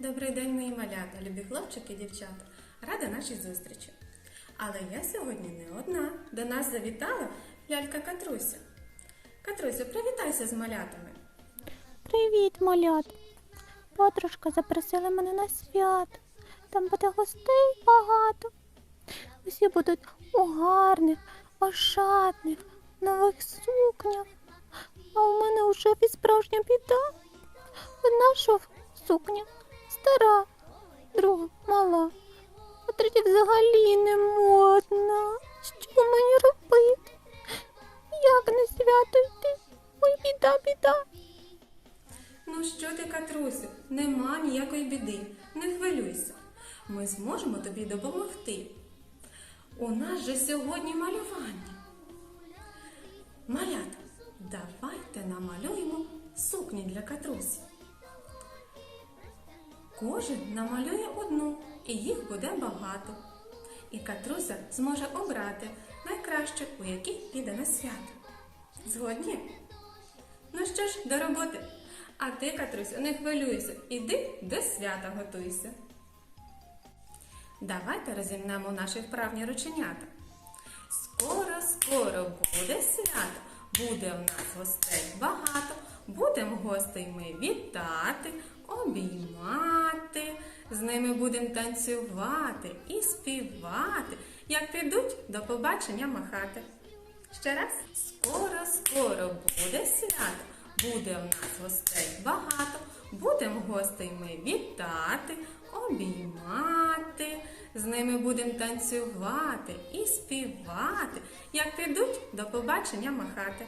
Добрий день, мої малята, любі хлопчики і дівчата. Рада нашій зустрічі. Але я сьогодні не одна. До нас завітала лялька Катруся. Катрусю, привітайся з малятами. Привіт, малят. Подружка запросила мене на свято. Там буде гостей багато. Усі будуть у гарних, ошатних, нових сукнях. А у мене вже і справжня біда. Одна шов сукня стара, друга мала, а третя взагалі не модна. Що мені робити? Як на свято йти? Ой, біда, біда. Ну що ти, Катрусю, нема ніякої біди. Не хвилюйся. Ми зможемо тобі допомогти. У нас же сьогодні малювання. Малята, давайте намалюємо сукні для Катрусі. Кожен намалює одну, і їх буде багато. І Катруся зможе обрати найкраще, у якій піде на свято. Згодні? Ну що ж, до роботи. А ти, Катруся, не хвилюйся, іди до свята готуйся. Давайте розімнемо наші вправні рученята. Скоро, скоро буде свято, буде в нас гостей багато. Будемо гостей ми вітати, обіймати, з ними будемо танцювати і співати. Як підуть, до побачення махати. Ще раз. Скоро, скоро буде свято, буде в нас гостей багато. Будемо гостей ми вітати, обіймати, з ними будемо танцювати і співати. Як підуть, до побачення махати.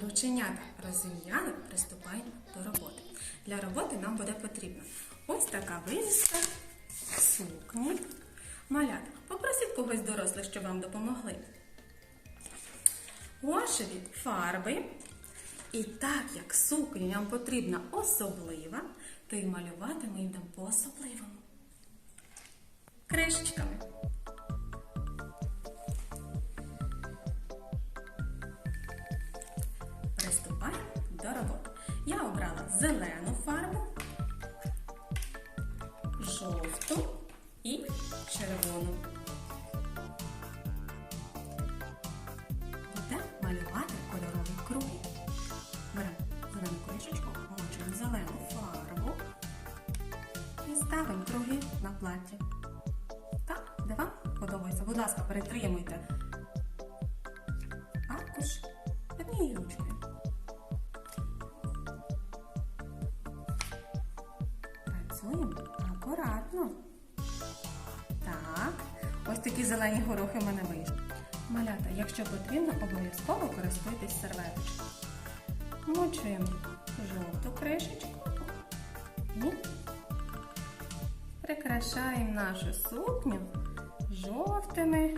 Рученята розім'яли, приступаємо до роботи. Для роботи нам буде потрібна ось така вивіска, сукні. Малята, попросіть когось дорослих, щоб вам допомогли. Гуашеві фарби. І так як сукня нам потрібна особлива, то й малювати ми йдемо по-особливому. Кришечками. Приступаємо до роботи. Я обрала зелену фарбу, жовту і червону. Будемо малювати кольорові круги. Беремо зелену кришечку, мочимо зелену фарбу і ставимо круги на платі. Так, де вам подобається. Будь ласка, перетримуйте акуратно. Так, ось такі зелені горохи в мене вийшли. Малята, якщо потрібно, обов'язково користуйтесь серветочкою. Мочуємо жовту кришечку і прикрашаємо нашу сукню жовтими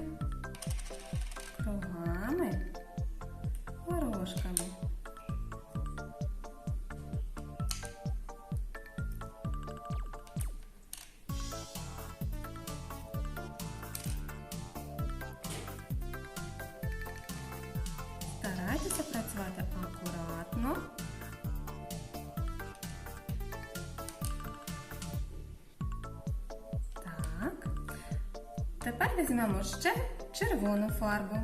Старайтеся працювати акуратно. Так. Тепер візьмемо ще червону фарбу.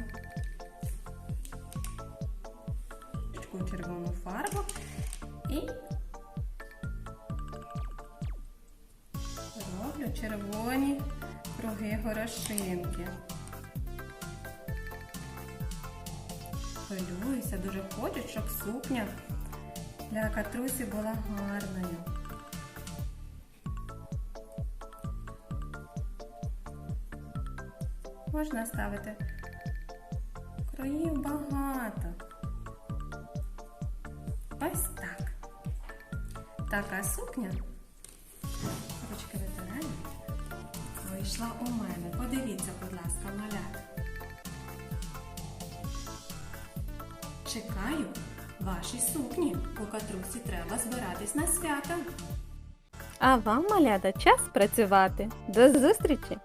Червону фарбу і роблю червоні круги горошинки. Хвилююся, дуже хочу, щоб сукня для катрусі була гарною. Можна ставити кроїв багато. Ось так. Така сукня. Ручки витираємо. Вийшла у мене. Подивіться, будь ласка, малята. Чекаю ваші сукні. У катрусі треба збиратись на свята. А вам, малята, час працювати. До зустрічі!